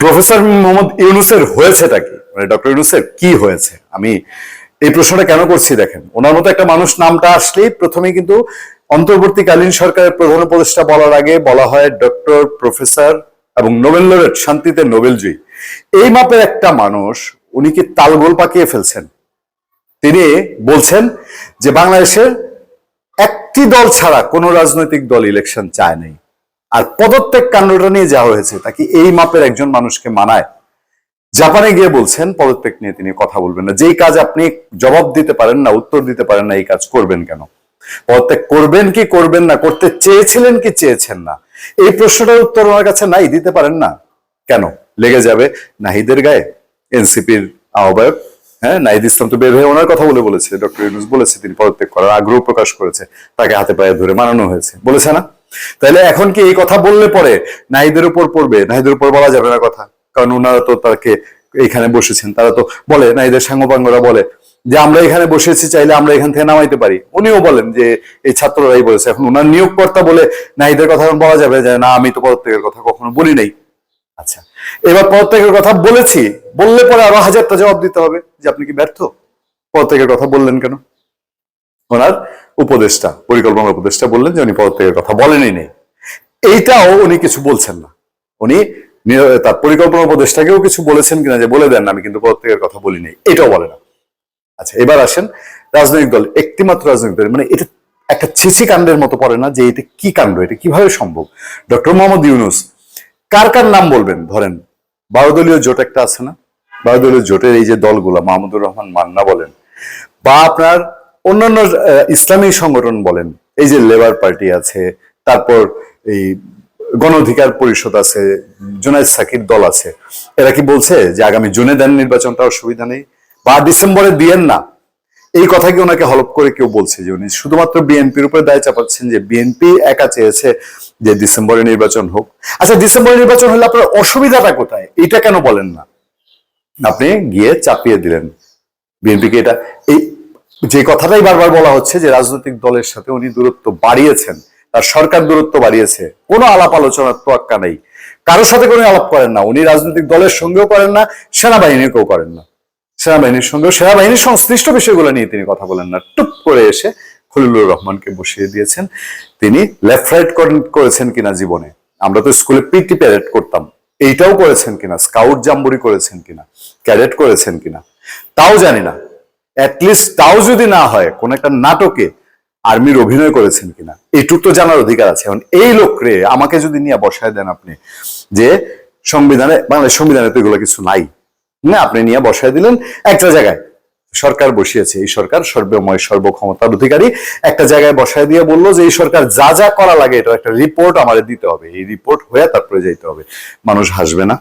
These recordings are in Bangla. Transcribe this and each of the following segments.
প্রফেসর মোহাম্মদ ইউনুসের হয়েছেটা কি? মানে ডক্টর ইউনুসের কি হয়েছে? আমি এই প্রশ্নটা কেন করছি দেখেন? ওনার মতো একটা মানুষ নামটা আসলেই প্রথমে কিন্তু অন্তর্বর্তীকালীন সরকারের প্রধান উপদেষ্টা বলার আগে বলা হয় ডক্টর, প্রফেসর এবং নোবেল লরেট শান্তিতে নোবেল নোবেলজয়ী। এই মাপের একটা মানুষ, উনি কি তালগোল পাকিয়ে ফেলছেন? তিনি বলছেন যে বাংলাদেশের একটি দল ছাড়া কোনো রাজনৈতিক দল ইলেকশন চায় নাই। আর পদত্যাগ কাণ্ডটা নিয়ে যা হয়েছে, তা কি এই মাপের একজন মানুষকে মানায়? জাপানে গিয়ে বলছেন, পদত্যাগ নিয়ে তিনি কথা বলবেন না। যেই কাজ আপনি জবাব দিতে পারেন না, উত্তর দিতে পারেন না, এই কাজ করবেন কেন? পদত্যাগ করবেন কি করবেন না, করতে চেয়েছিলেন কি চেয়েছেন না? এই প্রশ্নটার উত্তর ওনার কাছে নাই, দিতে পারেন না। কেন? লেগে যাবে নাহিদের গায়ে? এনসিপির আহ্বায়ক হ্যাঁ নাহিদ ইসলাম তো বের হয়ে ওনার কথা বলে বলেছে, ডক্টর ইউনুস বলেছে তিনি পদত্যাগ করার আগ্রহ প্রকাশ করেছে, তাকে হাতে পায়ে ধরে মানানো হয়েছে। বলেছে না? তাহলে এখন কি এই কথা বললে পরে নাহিদের উপর পড়বে? নাহিদের উপর বলা যাবে না কথা। কারণ ওনারা তো তাকে এইখানে বসেছেন। তারা তো বলে, নাহিদের সাঙ্গপাঙ্গরা বলে যে, আমরা এখানে বসেছি, চাইলে আমরা এখান থেকে নামাইতে পারি। উনিও বলেন যে, এই ছাত্ররাই বলেছে। এখন ওনার নিয়োগকর্তা বলে নাহিদের কথা বলা যাবে যে, না, আমি তো পদত্যাগের কথা কখনো বলি নাই। আচ্ছা এবার পদত্যাগের কথা বলেছি। বললে পরে আরও হাজারটা জবাব দিতে হবে যে, আপনি কি ব্যর্থ? পদত্যাগের কথা বললেন কেন? ওনার উপদেষ্টা পরিকল্পনা উপদেষ্টা বললেন যে উনি পদত্যাগের কথা বলেনই নেই। এইটাও উনি কিছু বলছেন না। উনি তার পরিকল্পনা উপদেষ্টাকেও কিছু বলেছেন কিনা যে বলে দেন, আমি কিন্তু পদত্যাগের কথা বলি নাই এটাও বলে না। আচ্ছা এবার আসেন রাজনৈতিক দল, একটিমাত্র রাজনৈতিক দল মানে এটা একটা ছিছি কাণ্ডের মতো পড়ে না যে এটা কি কাণ্ড, এটা কীভাবে সম্ভব? ডক্টর মোহাম্মদ ইউনুস, কার কার নাম বলবেন? ধরেন বারো দলীয় জোট একটা আছে না? বারো দলীয় জোটের এই যে দলগুলো, মাহমুদুর রহমান মান্না বলেন, বা আপনার অন্যান্য ইসলামী সংগঠন বলেন, এই যে লেবার পার্টি আছে, তারপর এই গণ অধিকার পরিষদ আছে, জুনাইদ সাকির দল আছে, এরা কি বলছে যে আগামী জুনে দেন নির্বাচনটা অসুবিধা নেই? বা ডিসেম্বরে দিয়েন না। এই কথা কি ওনাকে হলপ করে কেউ বলছে যে উনি শুধুমাত্র বিএনপির উপরে দায় চাপাচ্ছেন যে বিএনপি একা চেয়েছে যে ডিসেম্বরে নির্বাচন হোক? আচ্ছা ডিসেম্বরে নির্বাচন হলে আপনার অসুবিধাটা কোথায়? এটা কেন বলেন না? আপনি গিয়ে চাপিয়ে দিলেন। বিএনপিকে এটা এই যে কথাটাই বারবার বলা হচ্ছে যে রাজনৈতিক দলের সাথে উনি দূরত্ব বাড়িয়েছেন, তার সরকার দূরত্ব বাড়িয়েছে, কোনো আলাপ আলোচনার তোয়াক্কা নেই। কারোর সাথে কোনো আলাপ করেন না, উনি রাজনৈতিক দলের সঙ্গেও করেন না, সেনাবাহিনীকেও করেন না। সেনাবাহিনীর সঙ্গেও, সেনাবাহিনীর সংশ্লিষ্ট বিষয়গুলো নিয়ে তিনি কথা বলেন না। টুপ করে এসে খলিলুর রহমানকে বসিয়ে দিয়েছেন। তিনি লেফট রাইট করেছেন কিনা জীবনে? আমরা তো স্কুলে পিটি প্যারেড করতাম। এইটাও করেছেন কিনা? স্কাউট জাম্বুরি করেছেন কিনা? ক্যাডেট করেছেন কিনা? তাও জানি না। অ্যাটলিস্ট তাও যদি না হয়, কোন একটা নাটকে আর্মির অভিনয় করেছেন কিনা এইটুক তো জানার অধিকার আছে। এখন এই লোকরে আমাকে যদি নিয়ে বসায় দেন আপনি যে সংবিধানে, বাংলাদেশ সংবিধানে তো এগুলো কিছু নাই, না, আপনি নিয়ে বসায় দিলেন একটা জায়গায়। সরকার বসিয়েছে, এই সরকার সর্বময়, সর্বক্ষমতার অধিকারী। একটা জায়গায় বসায় দিয়ে বলল যে, এই সরকার যা যা করা লাগে এটা একটা রিপোর্ট আমাদের দিতে হবে। এই রিপোর্ট হয়ে তারপরে যাইতে হবে। মানুষ হাসবে না।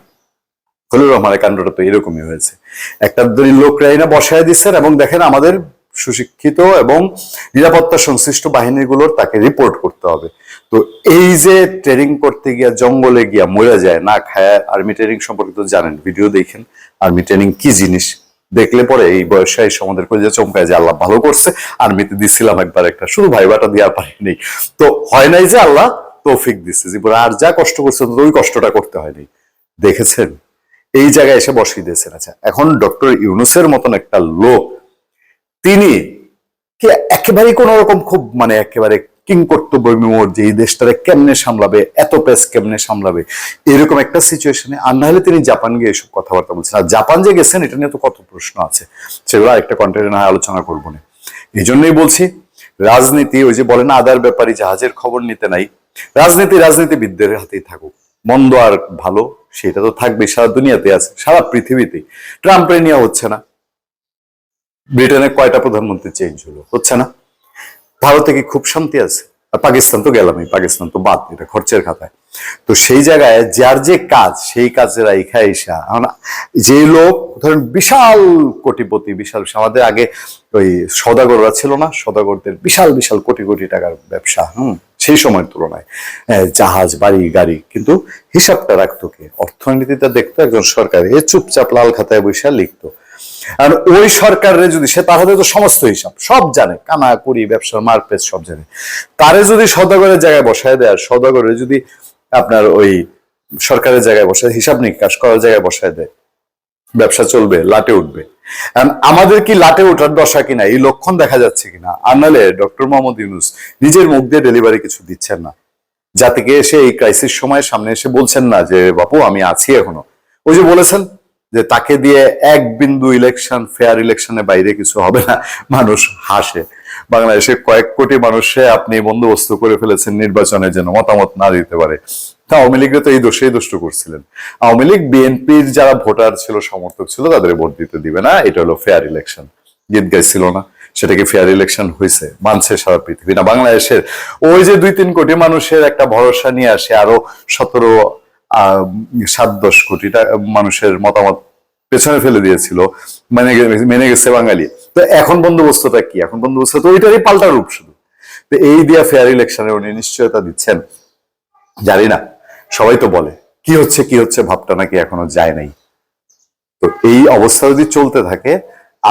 খলিল রহমানের কাণ্ডটা তো এরকমই হয়েছে। একটা দলীয় লোকরাই না বসায় দিচ্ছেন এবং দেখেন আমাদের সুশিক্ষিত এবং নিরাপত্তা সংশ্লিষ্ট বাহিনীগুলোর তাকে রিপোর্ট করতে হবে। তো এই যে ট্রেনিং করতে গিয়া জঙ্গলে গিয়া মরে যায়, না খায় আর্মি ট্রেনিং সম্পর্কে তো জানেন ভিডিও দেখেন আর্মি ট্রেনিং কি জিনিস? দেখলে পরে এই বয়সে এসে আমাদের করে যে চমকায় যে আল্লাহ ভালো করছে আর্মিতে দিছিলাম একবার একটা, শুধু ভাইবাটা দেওয়ার পারিনি তো হয় নাই যে আল্লাহ তৌফিক দিচ্ছে জীবনে আর যা কষ্ট করছে তো ওই কষ্টটা করতে হয়নি দেখেছেন? এই জায়গায় এসে বসিয়ে দিয়েছেন। আচ্ছা এখন ডক্টর ইউনুসের মতন একটা লোক, তিনি কি একেবারে কোন রকম খুব মানে একেবারে কিং কর্তব্য বিমোর যে এই দেশটারে কেমনে সামলাবে, এত পেস কেমনে সামলাবে, এরকম একটা সিচুয়েশনে আর না হলে তিনি জাপান গিয়ে এসব কথাবার্তা বলছেন। আর জাপান যে গেছেন, এটা নিয়ে তো কত প্রশ্ন আছে। সেগুলো একটা কন্টেন্টে না আলোচনা করব না। এই জন্যই বলছি, রাজনীতি ওই যে বলে না আদার ব্যাপারী জাহাজের খবর নিতে নাই। রাজনীতি রাজনীতিবিদদের হাতেই থাকুক। মন্দ আর ভালো, সেটা তো থাকবে, সারা দুনিয়াতে আছে, সারা পৃথিবীতেই ট্রাম্পের নিয়ে হচ্ছে না। ব্রিটেনে কয়টা প্রধানমন্ত্রী চেঞ্জ হলো? হচ্ছে না। ভারতে কি খুব শান্তি আছে? আর পাকিস্তান তো গেলামই, পাকিস্তান তো বাদ, এটা খরচের খাতায়। তো সেই জায়গায় যার যে কাজ, সেই কাজের আইখা ইসা যে লোক, ধরেন বিশাল কোটিপতি, বিশাল, আমাদের আগে ওই সদাগররা ছিল না? সদাগরদের বিশাল বিশাল কোটি কোটি টাকার ব্যবসা, হুম? সেই সময়ের তুলনায় জাহাজ, বাড়ি, গাড়ি, কিন্তু হিসাবটা রাখতো কে? অর্থনীতিটা দেখতো একজন সরকার, এ চুপচাপ লাল খাতায় বসে লিখতো। আর ওই সরকারের যদি সে, তার হাতে তো সমস্ত হিসাব, সব জানে, কানা করি ব্যবসা মারপেস সব জানে। তারে যদি সদাগরের জায়গায় বসায় দেয়, আর সদাগরে যদি আপনার ওই সরকারের জায়গায় বসায়, হিসাব নিকাশ করার জায়গায় বসায় দেয় ব্যবসা চলবে, লাটে উঠবে। আমাদের কি লাটে ওঠার দশা কিনা, এই লক্ষণ দেখা যাচ্ছে কিনা? আর নাহলে ডক্টর মোহাম্মদ ইউনুস নিজের মুখ দিয়ে ডেলিভারি কিছু দিচ্ছেন না। জাতিকে এসে এই ক্রাইসিস সময় সামনে এসে বলছেন না যে, বাপু, আমি আছি এখনও। ওই যে বলেছেন যে, তাকে দিয়ে এক বিন্দু ইলেকশন ফেয়ার ইলেকশনের বাইরে কিছু হবে না। মানুষ হাসে। বাংলাদেশে কয়েক কোটি মানুষে আপনি বন্দোবস্ত করে ফেলেছেন নির্বাচনের জন্য, মতামত না দিতে পারে। তা আওয়ামী লীগরা তো এই দোষেই দুষ্ট করছিলেন। আওয়ামী লীগ বিএনপির যারা ভোটার ছিল, সমর্থক ছিল, তাদের ভোট দিতে দিবে না। এটা হলো ফেয়ার ইলেকশন গীত গাইছিল না। সেটাকে ফেয়ার ইলেকশন হয়েছে? মানছে সারা পৃথিবী। না, বাংলাদেশের ওই যে দুই তিন কোটি মানুষের একটা ভরসা নিয়ে আসে, আরও সতেরো সাত দশ কোটিটা মানুষের মতামত পেছনে ফেলে দিয়েছিল। মানে মেনে গেছে বাঙালি। তো এখন বন্দোবস্তটা কি? এখন বন্দোবস্ত তো ওইটারই পাল্টা রূপ শুধু। তো এই দিয়া ফেয়ার ইলেকশনে উনি নিশ্চয়তা দিচ্ছেন। জানি না, সবাই তো বলে, কি হচ্ছে কি হচ্ছে, ভাবটা নাকি এখনও যায় নাই। তো এই অবস্থা যদি চলতে থাকে,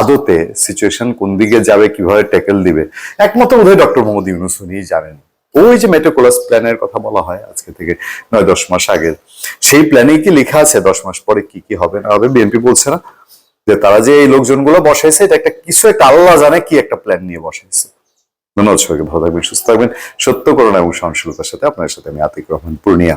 আদতে সিচুয়েশন কোন দিকে যাবে, কীভাবে ট্যাকেল দিবে, একমাত্র বোধহয় ডক্টর মোহাম্মদ ইউনুস উনিই জানেন। ওই যে মেটোকোলাস প্ল্যানের কথা বলা হয় আজকে থেকে নয়, দশ মাস আগের সেই প্ল্যানে কি লেখা আছে? দশ মাস পরে কি কি হবে না হবে বিএনপি বলছে না। যে তারা যে এই লোকজনগুলো বসাইছে, এটা একটা কিছু একটা আল্লাহ জানে কি একটা প্ল্যান নিয়ে বসাইছে। ধন্যবাদ সবাইকে, ভালো থাকবেন, সুস্থ থাকবেন। সত্য করোনা এবং সহনশীলতার সাথে আপনার সাথে আমি আতিক রহমান, পূর্ণিয়া।